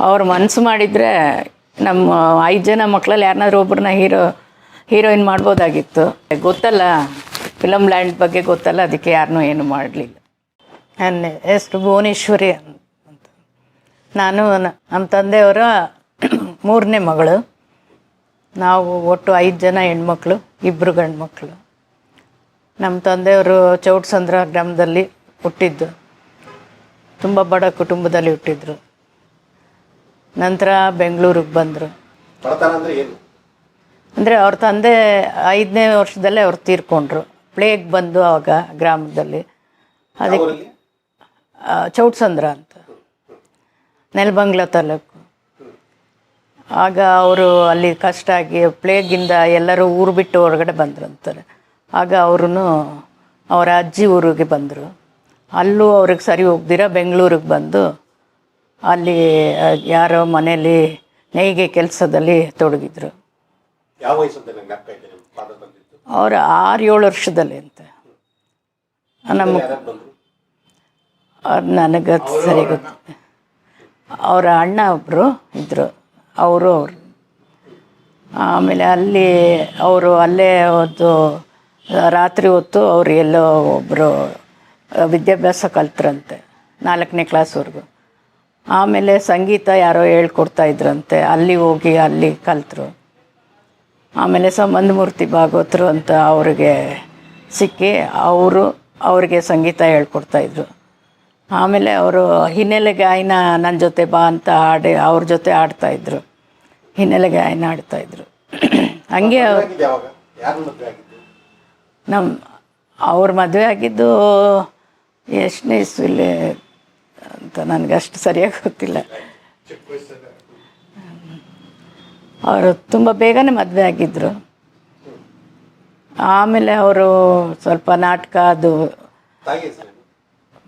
ಅವ್ರು ಮನಸ್ಸು ಮಾಡಿದರೆ ನಮ್ಮ ಐದು ಜನ ಮಕ್ಕಳಲ್ಲಿ ಯಾರನ್ನಾದ್ರೂ ಒಬ್ಬರನ್ನ ಹೀರೋ, ಹೀರೋಯಿನ್ ಮಾಡ್ಬೋದಾಗಿತ್ತು. ಗೊತ್ತಲ್ಲ ಫಿಲಮ್ ಲ್ಯಾಂಡ್ ಬಗ್ಗೆ ಗೊತ್ತಲ್ಲ, ಅದಕ್ಕೆ ಯಾರನ್ನೂ ಏನು ಮಾಡಲಿಲ್ಲ. ನನ್ನ ಹೆಸರು ಭುವನೇಶ್ವರಿ ಅಂತ. ನಾನು ನಮ್ಮ ತಂದೆಯವರ ಮೂರನೇ ಮಗಳು. ನಾವು ಒಟ್ಟು ಐದು ಜನ ಹೆಣ್ಮಕ್ಳು ಇಬ್ಬರು ಗಂಡು ಮಕ್ಕಳು ನಮ್ಮ ತಂದೆಯವರು ಚೌಟ್ಸಂದ್ರ ಗ್ರಾಮದಲ್ಲಿ ಹುಟ್ಟಿದ್ದು. ತುಂಬ ಬಡ ಕುಟುಂಬದಲ್ಲಿ ಹುಟ್ಟಿದ್ರು. ನಂತರ ಬೆಂಗಳೂರಿಗೆ ಬಂದರು. ಬಡತನ ಅಂದ್ರೆ ಏನು? ಅಂದರೆ ಅವ್ರ ತಂದೆ ಐದನೇ ವರ್ಷದಲ್ಲೇ ಅವ್ರು ತೀರ್ಕೊಂಡ್ರು. ಪ್ಲೇಗ್ ಬಂದು ಆವಾಗ ಗ್ರಾಮದಲ್ಲಿ. ಅದಕ್ಕೆ ಚೌಟ್ಸಂದ್ರ ಅಂತ. ನೆಲಬಂಗ್ಲ ತಾಲೂಕು. ಆಗ ಅವರು ಅಲ್ಲಿ ಕಷ್ಟ ಆಗಿ ಪ್ಲೇಗಿಂದ ಎಲ್ಲರೂ ಊರು ಬಿಟ್ಟು ಹೊರಗಡೆ ಬಂದರು ಅಂತಾರೆ. ಆಗ ಅವರು ಅವರ ಅಜ್ಜಿ ಊರಿಗೆ ಬಂದರು. ಅಲ್ಲೂ ಅವ್ರಿಗೆ ಸರಿ ಹೋಗ್ದಿರ ಬೆಂಗಳೂರಿಗೆ ಬಂದು ಅಲ್ಲಿ ಯಾರೋ ಮನೆಯಲ್ಲಿ ನೇಯ್ಗೆ ಕೆಲಸದಲ್ಲಿ ತೊಡಗಿದ್ರು. ಅವರು ಆರು ಏಳು ವರ್ಷದಲ್ಲಿ ಅಂತ. ನಮ್ಮ ನನಗೆ ಸರಿ ಗೊತ್ತ ಅವರ ಅಣ್ಣ ಒಬ್ಬರು ಇದ್ದರು ಅವರು ಅವರು. ಆಮೇಲೆ ಅಲ್ಲಿ ಅವರು ಅಲ್ಲೇ ಒಂದು ರಾತ್ರಿ ಹೊತ್ತು ಅವ್ರು ಎಲ್ಲೋ ಒಬ್ಬರು ವಿದ್ಯಾಭ್ಯಾಸ ಕಲ್ತ್ರಂತೆ. ನಾಲ್ಕನೇ ಕ್ಲಾಸ್ವರೆಗೂ ಆಮೇಲೆ ಸಂಗೀತ ಯಾರೋ ಹೇಳ್ಕೊಡ್ತಾ ಇದ್ರಂತೆ. ಅಲ್ಲಿ ಹೋಗಿ ಅಲ್ಲಿ ಕಲ್ತರು. ಆಮೇಲೆ ಸಂಬಂಧಮೂರ್ತಿ ಭಾಗವತರು ಅಂತ ಅವ್ರಿಗೆ ಸಿಕ್ಕಿ ಅವರು ಅವರಿಗೆ ಸಂಗೀತ ಹೇಳ್ಕೊಡ್ತಾಯಿದ್ರು ಆಮೇಲೆ ಅವರು ಹಿನ್ನೆಲೆ ಗಾಯನ ನನ್ನ ಜೊತೆ ಬಾ ಅಂತ ಹಾಡಿ ಅವ್ರ ಜೊತೆ ಆಡ್ತಾಯಿದ್ರು ಹಿನ್ನೆಲೆ ಗಾಯನ ಆಡ್ತಾಯಿದ್ರು ಹಂಗೆ ನಮ್ಮ ಅವ್ರ ಮದುವೆ ಆಗಿದ್ದು? ಎಷ್ಟನೇ ಇಸ್ವಿಲಿ ಅಂತ ನನಗೆ ಅಷ್ಟು ಸರಿಯಾಗಿ ಗೊತ್ತಿಲ್ಲ. ಅವರು ತುಂಬ ಬೇಗನೆ ಮದುವೆ ಆಗಿದ್ದರು ಆಮೇಲೆ ಅವರು ಸ್ವಲ್ಪ ನಾಟಕ ಅದು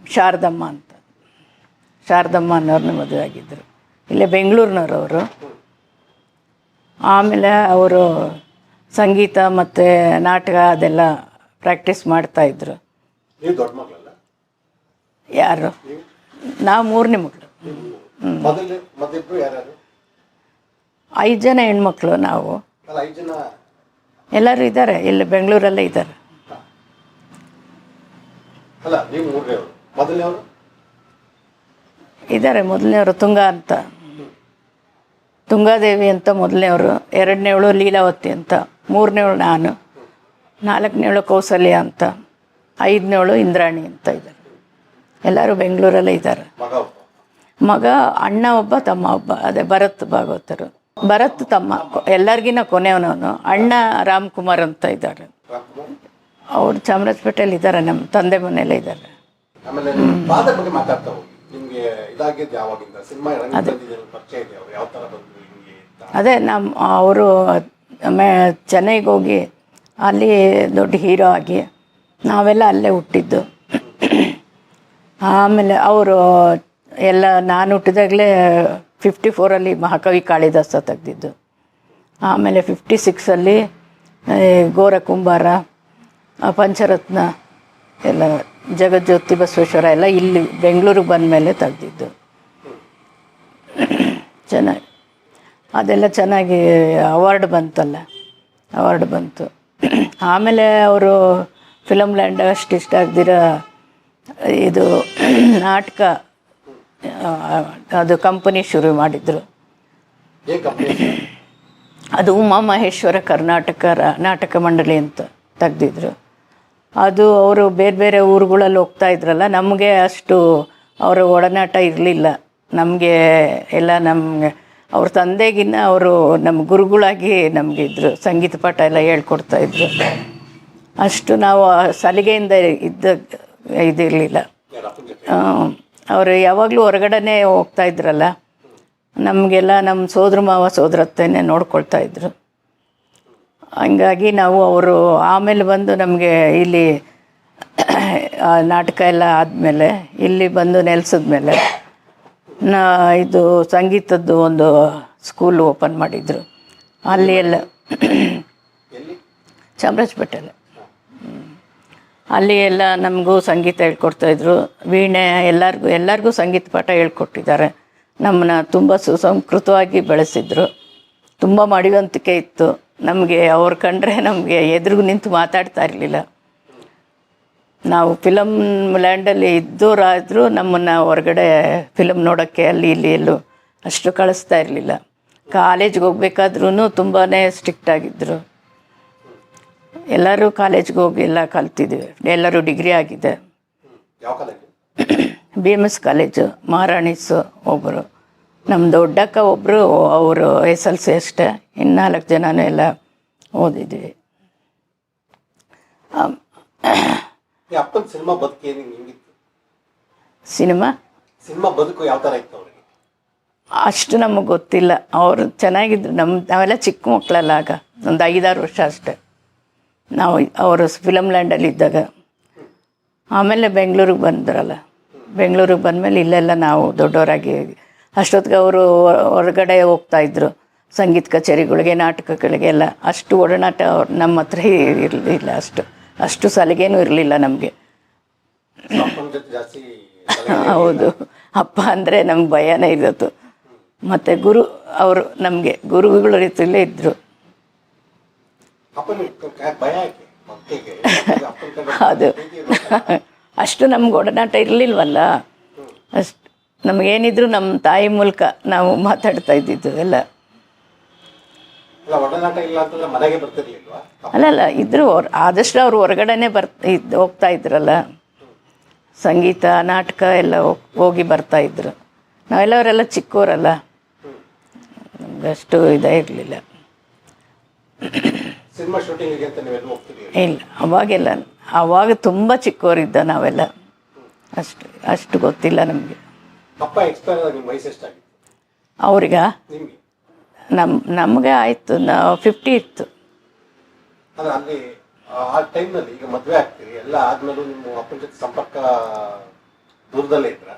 ಶಾರದಮ್ಮ ಅಂತ. ಶಾರದಮ್ಮ ಅನ್ನೋರನ್ನ ಮದುವೆ ಆಗಿದ್ದರು ಇಲ್ಲೇ ಬೆಂಗಳೂರಿನವ್ರು ಅವರು ಆಮೇಲೆ ಅವರು ಸಂಗೀತ ಮತ್ತು ನಾಟಕ ಅದೆಲ್ಲ ಪ್ರಾಕ್ಟೀಸ್ ಮಾಡ್ತಾಯಿದ್ರು ಯಾರು? ನಾವು ಮೂರನೇ ಯಾರ್ಯಾರು? ಐದು ಜನ ಹೆಣ್ಮಕ್ಳು ನಾವು. ಎಲ್ಲರೂ ಇದ್ದಾರೆ ಇಲ್ಲಿ ಬೆಂಗಳೂರಲ್ಲೇ ಇದ್ದಾರೆ ಇದ್ದಾರೆ ಮೊದಲನೇವರು ತುಂಗಾ ಅಂತ. ತುಂಗಾದೇವಿ ಅಂತ ಮೊದಲನೇವರು ಎರಡನೇವಳು ಲೀಲಾವತಿ ಅಂತ ಮೂರನೇವಳು ನಾನು ನಾಲ್ಕನೇವಳು ಕೌಸಲ್ಯ ಅಂತ ಐದನೇವಳು ಇಂದ್ರಾಣಿ ಅಂತ ಇದ್ದಾರೆ ಎಲ್ಲರೂ ಬೆಂಗಳೂರಲ್ಲೇ ಇದ್ದಾರೆ. ಮಗ ಅಣ್ಣ ಒಬ್ಬ ತಮ್ಮ ಒಬ್ಬ ಅದೇ ಭರತ್ ಭಾಗವತರು. ಭರತ್ ತಮ್ಮ ಎಲ್ಲರಿಗಿನ ಕೊನೆಯವನವನು. ಅಣ್ಣ ರಾಮ್ಕುಮಾರ್ ಅಂತ ಇದ್ದಾರೆ. ಅವರು ಚಾಮರಾಜಪೇಟೆಯಲ್ಲಿ ಇದ್ದಾರೆ ನಮ್ಮ ತಂದೆ ಮನೆಯಲ್ಲೇ ಇದ್ದಾರೆ. ಅದೇ. ನಮ್ಮ ಅವರು ಚೆನ್ನೈಗೆ ಹೋಗಿ ಅಲ್ಲಿ ದೊಡ್ಡ ಹೀರೋ ಆಗಿ ನಾವೆಲ್ಲ ಅಲ್ಲೇ ಹುಟ್ಟಿದ್ದು. ಆಮೇಲೆ ಅವರು ಎಲ್ಲ ನಾನು ಹುಟ್ಟಿದಾಗಲೇ ಫಿಫ್ಟಿ ಫೋರಲ್ಲಿ ಮಹಾಕವಿ ಕಾಳಿದಾಸ ತೆಗೆದಿದ್ದು. ಆಮೇಲೆ ಫಿಫ್ಟಿ ಸಿಕ್ಸಲ್ಲಿ ಗೋರ ಕುಂಬಾರ ಪಂಚರತ್ನ, ಎಲ್ಲ ಜಗಜ್ಯೋತಿ ಬಸವೇಶ್ವರ ಎಲ್ಲ ಇಲ್ಲಿ ಬೆಂಗಳೂರಿಗೆ ಬಂದ ಮೇಲೆ ತೆಗೆದಿದ್ದು. ಚೆನ್ನಾಗಿ, ಅದೆಲ್ಲ ಚೆನ್ನಾಗಿ ಅವಾರ್ಡ್ ಬಂತಲ್ಲ ಅವಾರ್ಡ್ ಬಂತು. ಆಮೇಲೆ ಅವರು ಫಿಲಮ್ ಲ್ಯಾಂಡ್ ಅಷ್ಟು ಇಷ್ಟ ಆಗ್ದಿರ ಇದು ನಾಟಕ ಅದು ಕಂಪನಿ ಶುರು ಮಾಡಿದರು. ಅದು ಉಮಾ ಮಹೇಶ್ವರ ಕರ್ನಾಟಕ ನಾಟಕ ಮಂಡಳಿ ಅಂತ ತೆಗ್ದಿದ್ರು. ಅದು ಅವರು ಬೇರೆ ಬೇರೆ ಊರುಗಳಲ್ಲಿ ಹೋಗ್ತಾ ಇದ್ರಲ್ಲ ನಮಗೆ ಅಷ್ಟು ಅವರ ಒಡನಾಟ ಇರಲಿಲ್ಲ. ನಮಗೆ ಎಲ್ಲ ನಮಗೆ ಅವ್ರ ತಂದೆಗಿನ್ನ ಅವರು ನಮ್ಮ ಗುರುಗಳಾಗಿ ನಮಗಿದ್ರು ಸಂಗೀತ ಪಾಠ ಎಲ್ಲ ಹೇಳ್ಕೊಡ್ತಾ ಇದ್ರು. ಅಷ್ಟು ನಾವು ಸಲಿಗೆಯಿಂದ ಇದ್ದ ಇದಿರಲಿಲ್ಲ. ಅವರು ಯಾವಾಗಲೂ ಹೊರಗಡೆನೇ ಹೋಗ್ತಾ ಇದ್ರಲ್ಲ. ನಮಗೆಲ್ಲ ನಮ್ಮ ಸೋದ್ರ ಮಾವ ಸೋದರತ್ತೆನೇ ನೋಡ್ಕೊಳ್ತಾ ಇದ್ರು. ಹಂಗಾಗಿ ನಾವು ಅವರು ಆಮೇಲೆ ಬಂದು ನಮಗೆ ಇಲ್ಲಿ ನಾಟಕ ಎಲ್ಲ ಆದಮೇಲೆ ಇಲ್ಲಿ ಬಂದು ನೆಲೆಸಿದ್ಮೇಲೆ ನಾ ಇದು ಸಂಗೀತದ್ದು ಒಂದು ಸ್ಕೂಲ್ ಓಪನ್ ಮಾಡಿದರು. ಅಲ್ಲಿ ಎಲ್ಲ ಚಾಮರಾಜಪೇಟೆಲ್ಲ ಅಲ್ಲಿ ಎಲ್ಲ ನಮಗೂ ಸಂಗೀತ ಹೇಳ್ಕೊಡ್ತಾಯಿದ್ರು ವೀಣೆ ಎಲ್ಲರಿಗೂ ಎಲ್ಲರಿಗೂ ಸಂಗೀತ ಪಾಠ ಹೇಳ್ಕೊಟ್ಟಿದ್ದಾರೆ. ನಮ್ಮನ್ನ ತುಂಬ ಸುಸಂಸ್ಕೃತವಾಗಿ ಬೆಳೆಸಿದ್ರು. ತುಂಬ ಮಡಿವಂತಿಕೆ ಇತ್ತು. ನಮಗೆ ಅವ್ರು ಕಂಡ್ರೆ ನಮಗೆ ಎದುರು ನಿಂತು ಮಾತಾಡ್ತಾ ಇರಲಿಲ್ಲ. ನಾವು ಫಿಲಮ್ ಲ್ಯಾಂಡಲ್ಲಿ ಇದ್ದವರಾದರೂ ನಮ್ಮನ್ನು ಹೊರಗಡೆ ಫಿಲಮ್ ನೋಡೋಕ್ಕೆ ಅಲ್ಲಿ, ಇಲ್ಲಿ, ಎಲ್ಲೂ ಅಷ್ಟು ಕಳಿಸ್ತಾ ಇರಲಿಲ್ಲ. ಕಾಲೇಜ್ಗೆ ಹೋಗ್ಬೇಕಾದ್ರೂ ತುಂಬಾ ಸ್ಟ್ರಿಕ್ಟ್ ಆಗಿದ್ದರು ಎಲ್ಲರೂ ಕಾಲೇಜ್ಗೆ ಹೋಗಿ ಎಲ್ಲ ಕಲ್ತಿದ್ವಿ. ಎಲ್ಲರೂ ಡಿಗ್ರಿ ಆಗಿದೆ. ಬಿ ಎಂ ಎಸ್ ಕಾಲೇಜು ಮಹಾರಾಣೀಸು ಒಬ್ಬರು ನಮ್ಮ ದೊಡ್ಡಕ್ಕ ಒಬ್ಬರು ಅವರು ಎಸ್ ಎಲ್ ಸಿ ಅಷ್ಟೇ. ಇನ್ನಾಲ್ಕು ಜನನೂ ಎಲ್ಲ ಓದಿದ್ವಿ. Cinema cinema? ಸಿನಿಮಾ ಬದುಕು ಯಾವ ಥರ ಇತ್ತು ಅಷ್ಟು ನಮಗೆ ಗೊತ್ತಿಲ್ಲ. ಅವರು ಚೆನ್ನಾಗಿದ್ರು. ನಮ್ಮ ನಾವೆಲ್ಲ ಚಿಕ್ಕ ಮಕ್ಕಳಲ್ಲ ಆಗ. ಒಂದು ಐದಾರು ವರ್ಷ ಅಷ್ಟೆ. ನಾವು ಅವರು ಫಿಲಮ್ ಲ್ಯಾಂಡಲ್ಲಿ ಇದ್ದಾಗ. ಆಮೇಲೆ ಬೆಂಗಳೂರಿಗೆ ಬಂದ್ರಲ್ಲ. ಬೆಂಗಳೂರಿಗೆ ಬಂದಮೇಲೆ ಇಲ್ಲೆಲ್ಲ ನಾವು ದೊಡ್ಡವರಾಗಿ ಅಷ್ಟೊತ್ತಿಗೆ ಅವರು ಹೊರಗಡೆ ಹೋಗ್ತಾಯಿದ್ರು ಸಂಗೀತ ಕಚೇರಿಗಳಿಗೆ ನಾಟಕಗಳಿಗೆ ಎಲ್ಲ. ಅಷ್ಟು ಒಡನಾಟ ಅವ್ರು ನಮ್ಮ ಹತ್ರ ಇರಲಿಲ್ಲ ಅಷ್ಟು. ಅಷ್ಟು ಸಲಿಗೆನೂ ಇರಲಿಲ್ಲ ನಮಗೆ. ಹೌದು. ಅಪ್ಪ ಅಂದರೆ ನಮ್ಗೆ ಭಯನೇ ಇರೋದು ಮತ್ತು ಗುರು ಅವರು ನಮಗೆ ಗುರುಗಳ ರೀತಿಯಲ್ಲೇ ಇದ್ದರು ಅಪ್ಪನ ಭಯ ಯಾಕೆ ಮಕ್ಕಳಿಗೆ ಅಪ್ಪನ ಕಂಡ್ರೆ ಅದು? ಅಷ್ಟು ನಮ್ಗೆ ಒಡನಾಟ ಇರಲಿಲ್ವಲ್ಲ? ಅಷ್ಟು ನಮಗೇನಿದ್ರು ನಮ್ಮ ತಾಯಿ ಮೂಲಕ ನಾವು ಮಾತಾಡ್ತಾ ಇದ್ದಿದ್ದು ಎಲ್ಲ. ಅಲ್ಲ ಅಲ್ಲ ಇದ್ರು ಅವ್ರು ಆದಷ್ಟು ಅವ್ರು ಹೊರಗಡೆನೆ ಬರ್ ಹೋಗ್ತಾ ಇದ್ರಲ್ಲ. ಸಂಗೀತ ನಾಟಕ ಎಲ್ಲ ಹೋಗ್- ಹೋಗಿ ಬರ್ತಾ ಇದ್ರು. ನಾವೆಲ್ಲವರೆಲ್ಲ ಚಿಕ್ಕವರಲ್ಲ ನಮ್ಗೆ ಅಷ್ಟು ಇದೇ ಇರಲಿಲ್ಲ. ಸಿನಿಮಾ ಶೂಟಿಂಗಿಗೆ ಅಂತ ನೀವೆಲ್ಲ ಹೋಗ್ತೀರಿ? ಇಲ್ಲ ಅವಾಗೆಲ್ಲ ಅವಾಗ ತುಂಬ ಚಿಕ್ಕವರಿದ್ದ ನಾವೆಲ್ಲ. ಅಷ್ಟು ಅಷ್ಟು ಗೊತ್ತಿಲ್ಲ ನಮಗೆ. ಅಪ್ಪ ಎಕ್ಸ್ಪೈರ್ ಆದಾಗ ನಿಮ್ಮ ವಯಸ್ಸು ಎಷ್ಟಾಗಿತ್ತು? ಅವ್ರಿಗ? ನಿಮಗೆ? ನಮ್ಮ ನಮಗೆ ಆಯಿತು ನಾವು ಫಿಫ್ಟಿ ಇತ್ತು. ಅಲ್ಲಿ ಆ ಟೈಮ್ನಲ್ಲಿ ಈಗ ಮದುವೆ ಆಗ್ತೀರಿ ಎಲ್ಲ ಆದ್ಮೇಲೂ ನಿಮ್ಮ ಅಪ್ಪನ ಜೊತೆ ಸಂಪರ್ಕ ದೂರದಲ್ಲೇ ಇದ್ರ?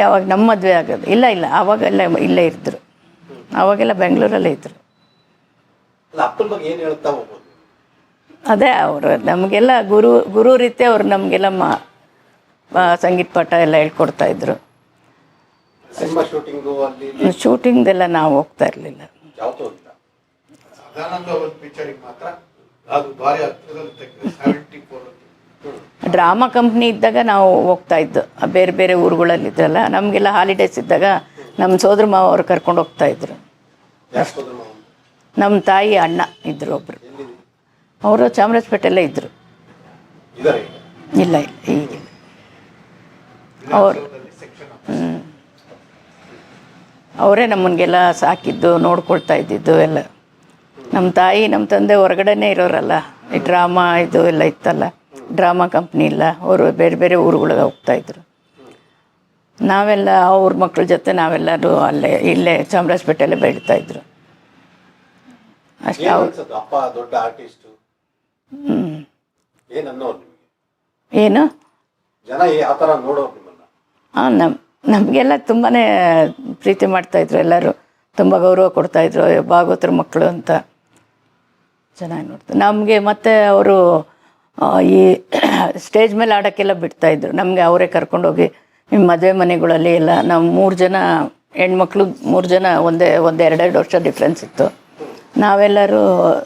ಯಾವಾಗ ನಮ್ಮ ಮದುವೆ ಆಗೋದು. ಇಲ್ಲ ಇಲ್ಲ ಅವಾಗೆಲ್ಲ ಇಲ್ಲೇ ಇದ್ದರು ಅವಾಗೆಲ್ಲ ಬೆಂಗಳೂರಲ್ಲೇ ಇದ್ದರು ಅಲ್ಲ ಅಪ್ಪನ ಬಗ್ಗೆ ಏನು ಹೇಳ್ತಾ ಹೋಗ್ಬೋದು? ಅದೇ ಅವರು ನಮಗೆಲ್ಲ ಗುರು ಗುರು ರೀತಿ ಅವರು ನಮಗೆಲ್ಲ ಮಾ ಸಂಗೀತ ಪಾಠ ಎಲ್ಲ ಹೇಳ್ಕೊಡ್ತಾ ಇದ್ರು. ಸಿನಿಮಾ ಶೂಟಿಂಗು ಅಲ್ಲಿ ಇಲ್ಲಿ? ಶೂಟಿಂಗ್ದೆಲ್ಲ ನಾವು ಹೋಗ್ತಾ ಇರಲಿಲ್ಲ. ಯಾವತ್ತೂ ಇಲ್ಲ ಸದಾನಂದ ಒಂದು ಪಿಕ್ಚರಿಗೆ ಮಾತ್ರ. ಅದು ಭಾರಿ ಹತ್ತಿರದಲ್ಲಿ ತೆಗೆದು ಸೆವೆಂಟಿ ಫೋರ್ ಡ್ರಾಮಾ ಕಂಪ್ನಿ ಇದ್ದಾಗ ನಾವು ಹೋಗ್ತಾ ಇದ್ದು. ಬೇರೆ ಬೇರೆ ಊರುಗಳಲ್ಲಿ ಇದ್ರಲ್ಲ ನಮಗೆಲ್ಲ ಹಾಲಿಡೇಸ್ ಇದ್ದಾಗ ನಮ್ಮ ಸೋದರ ಮಾವ ಅವ್ರು ಕರ್ಕೊಂಡು ಹೋಗ್ತಾ ಇದ್ರು. ಯಾಕೆ ಹೋದ್ರು ಮಾವ? ನಮ್ಮ ತಾಯಿ ಅಣ್ಣ ಇದ್ದರು ಒಬ್ಬರು ಅವರು ಚಾಮರಾಜಪೇಟೆಲ್ಲೇ ಇದ್ದರು ಇಲ್ಲ ಈಗ ಅವರು ಅವರೇ ನಮ್ಮನಿಗೆಲ್ಲ ಸಾಕಿದ್ದು ನೋಡ್ಕೊಳ್ತಾ ಇದ್ದಿದ್ದು ಎಲ್ಲ. ನಮ್ಮ ತಾಯಿ ನಮ್ಮ ತಂದೆ ಹೊರಗಡೆನೇ ಇರೋರಲ್ಲ. ಈ ಡ್ರಾಮಾ ಇದು ಎಲ್ಲ ಇತ್ತಲ್ಲ. ಡ್ರಾಮಾ ಕಂಪ್ನಿ ಇಲ್ಲ. ಅವರು ಬೇರೆ ಬೇರೆ ಊರುಗಳಿಗೆ ಹೋಗ್ತಾಯಿದ್ರು ನಾವೆಲ್ಲ ಅವ್ರ ಮಕ್ಕಳ ಜೊತೆ ನಾವೆಲ್ಲರೂ ಅಲ್ಲೇ ಇಲ್ಲೇ ಚಾಮರಾಜಪೇಟೆಯಲ್ಲೇ ಬೆಳೀತಾ ಇದ್ರು. ಅಷ್ಟೇ ಅವ್ರು ಅಪ್ಪ ದೊಡ್ಡ ಆರ್ಟಿಸ್ಟು ಹ್ಞೂ ಏನ್ ಅನ್ನೋರು ನಿಮಗೆ? ಏನು? ಜನ ಥರ ನೋಡೋರು ನಿಮ್ಮನ್ನ. ಹಾಂ ನಮ್ಮ ನಮಗೆಲ್ಲ ತುಂಬಾ ಪ್ರೀತಿ ಮಾಡ್ತಾಯಿದ್ರು ಎಲ್ಲರೂ. ತುಂಬ ಗೌರವ ಕೊಡ್ತಾಯಿದ್ರು ಭಾಗವತರ ಮಕ್ಕಳು ಅಂತ ಚೆನ್ನಾಗಿ ನೋಡ್ತಾರೆ. ನಮಗೆ ಮತ್ತೆ ಅವರು ಈ ಸ್ಟೇಜ್ ಮೇಲೆ ಆಡೋಕ್ಕೆಲ್ಲ ಬಿಡ್ತಾಯಿದ್ರು ನಮಗೆ ಅವರೇ ಕರ್ಕೊಂಡೋಗಿ ನಿಮ್ಮ ಮದುವೆ ಮನೆಗಳಲ್ಲಿ ಎಲ್ಲ. ನಾವು ಮೂರು ಜನ ಹೆಣ್ಮಕ್ಳು ಮೂರು ಜನ ಒಂದೇ ಒಂದು ಎರಡೆರಡು ವರ್ಷ ಡಿಫ್ರೆನ್ಸ್ ಇತ್ತು. ನಾವೆಲ್ಲರೂ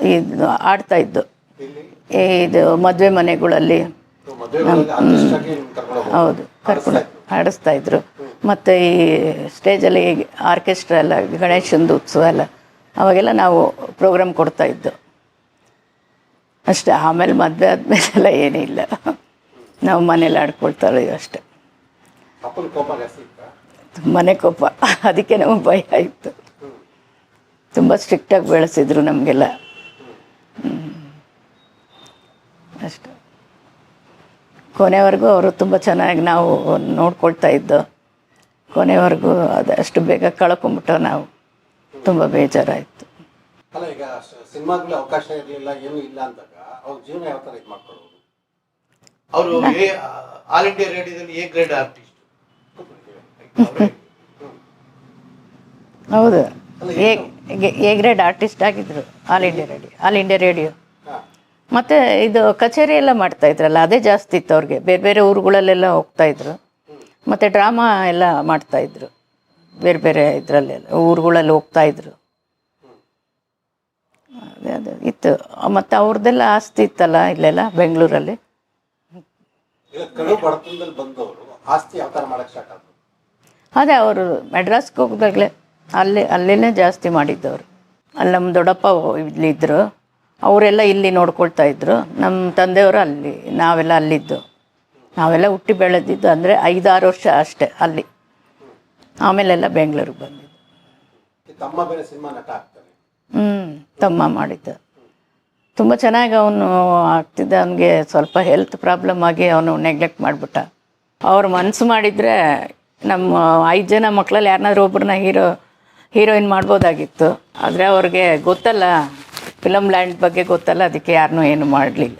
ಇದು ಆಡ್ತಾ ಇದ್ದು. ಇದು ಮದುವೆ ಮನೆಗಳಲ್ಲಿ. ಹೌದು ಕರ್ಕೊಂಡು ಆಡಿಸ್ತಾ ಇದ್ರು. ಮತ್ತು ಈ ಸ್ಟೇಜಲ್ಲಿ ಆರ್ಕೆಸ್ಟ್ರಾ ಎಲ್ಲ ಗಣೇಶಂದು ಉತ್ಸವ ಎಲ್ಲ ಅವಾಗೆಲ್ಲ ನಾವು ಪ್ರೋಗ್ರಾಮ್ ಕೊಡ್ತಾ ಇದ್ದು. ಅಷ್ಟೇ ಆಮೇಲೆ ಮದುವೆ ಆದಮೇಲೆಲ್ಲ ಏನೂ ಇಲ್ಲ. ನಾವು ಮನೇಲಿ ಆಡ್ಕೊಳ್ತಾಳೆ ಅಷ್ಟೇ. ತುಂಬಾ ಕೋಪ ಅದಕ್ಕೆ ನಮಗೆ ಭಯ ಆಯಿತು ತುಂಬ ಸ್ಟ್ರಿಕ್ಟಾಗಿ ಬೆಳೆಸಿದ್ರು ನಮಗೆಲ್ಲ. ಅಷ್ಟು. ಕೊನೆವರೆಗೂ ಅವರು ತುಂಬ ಚೆನ್ನಾಗಿ ನಾವು ನೋಡ್ಕೊಳ್ತಾ ಇದ್ದು ಕೊನೆವರೆಗೂ ಅದು ಅಷ್ಟು ಬೇಗ ಕಳ್ಕೊಂಬಿಟ್ಟು ನಾವು. ತುಂಬ ಬೇಜಾರಾಯಿತು. ಅಲ್ಲ ಈಗ ಸಿನಿಮಾಗಳಲ್ಲಿ ಅವಕಾಶ ಇರಲಿಲ್ಲ ಏನು ಇಲ್ಲ ಅಂದಾಗ ಅವ್ರ ಜೀವನ ಯಾವ ಥರ ಇದು ಮಾಡ್ಕೊಳ್ಳೋದು? ಅವರು ಆಲ್ ಇಂಡಿಯಾ ರೇಡಿಯೋದಲ್ಲಿ ಎ ಗ್ರೇಡ್ ಆರ್ಟಿಸ್ಟ್. ಹೌದು. ಎ ಗ್ರೇಡ್ ಆರ್ಟಿಸ್ಟ್ ಆಗಿದ್ರು All India radio All India radio ಮತ್ತು ಇದು ಕಚೇರಿ ಎಲ್ಲ ಮಾಡ್ತಾ ಇದ್ರಲ್ಲ ಅದೇ ಜಾಸ್ತಿ ಇತ್ತು ಅವ್ರಿಗೆ. ಬೇರೆ ಬೇರೆ ಊರುಗಳಲ್ಲೆಲ್ಲ ಹೋಗ್ತಾ ಇದ್ರು. ಮತ್ತು ಡ್ರಾಮಾ ಎಲ್ಲ ಮಾಡ್ತಾಯಿದ್ರು ಬೇರೆ ಬೇರೆ ಇದರಲ್ಲೆಲ್ಲ ಊರುಗಳಲ್ಲಿ ಹೋಗ್ತಾಯಿದ್ರು ಅದೇ ಅದೇ ಇತ್ತು. ಮತ್ತು ಅವ್ರದ್ದೆಲ್ಲ ಆಸ್ತಿ ಇತ್ತಲ್ಲ ಇಲ್ಲೆಲ್ಲ ಬೆಂಗಳೂರಲ್ಲಿ? ಅದೇ ಅವರು ಮೆಡ್ರಾಸ್ಗೆ ಹೋಗ್ದಾಗಲೇ ಅಲ್ಲಿ ಅಲ್ಲೇ ಜಾಸ್ತಿ ಮಾಡಿದ್ದವರು. ಅಲ್ಲಿ ನಮ್ಮ ದೊಡ್ಡಪ್ಪ ಇಲ್ಲಿದ್ದರು ಅವರೆಲ್ಲ ಇಲ್ಲಿ ನೋಡ್ಕೊಳ್ತಾ ಇದ್ದರು ನಮ್ಮ ತಂದೆಯವರು ಅಲ್ಲಿ ನಾವೆಲ್ಲ ಅಲ್ಲಿದ್ದು. ನಾವೆಲ್ಲ ಹುಟ್ಟಿ ಬೆಳೆದಿದ್ದು ಅಂದರೆ ಐದಾರು ವರ್ಷ ಅಷ್ಟೇ ಅಲ್ಲಿ. ಆಮೇಲೆಲ್ಲ ಬೆಂಗಳೂರಿಗೆ ಬಂದಿದ್ದು. ಹ್ಞೂ ತಮ್ಮ ಮಾಡಿದ್ದ. ತುಂಬ ಚೆನ್ನಾಗಿ ಅವನು ಆಗ್ತಿದ್ದ. ಅವನಿಗೆ ಸ್ವಲ್ಪ ಹೆಲ್ತ್ ಪ್ರಾಬ್ಲಮ್ ಆಗಿ ಅವನು ನೆಗ್ಲೆಕ್ಟ್ ಮಾಡಿಬಿಟ್ಟ. ಅವ್ರು ಮನಸ್ಸು ಮಾಡಿದರೆ ನಮ್ಮ ಐದು ಜನ ಮಕ್ಕಳಲ್ಲಿ ಯಾರನ್ನಾದ್ರೂ ಒಬ್ಬರನ್ನ ಹೀರೋ ಹೀರೋಯಿನ್ ಮಾಡ್ಬೋದಾಗಿತ್ತು. ಆದರೆ ಅವ್ರಿಗೆ ಗೊತ್ತಲ್ಲ ಫಿಲಮ್ ಲ್ಯಾಂಡ್ ಬಗ್ಗೆ ಗೊತ್ತಲ್ಲ ಅದಕ್ಕೆ ಯಾರನ್ನೂ ಏನು ಮಾಡಲಿಲ್ಲ.